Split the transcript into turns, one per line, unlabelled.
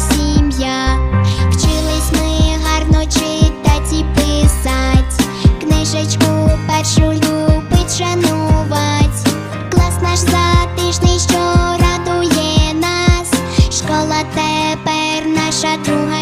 сім'я, вчились ми гарно читать і писать, книжечку першу любить шанувать, клас наш затишний, що радує нас, школа тепер наша друга.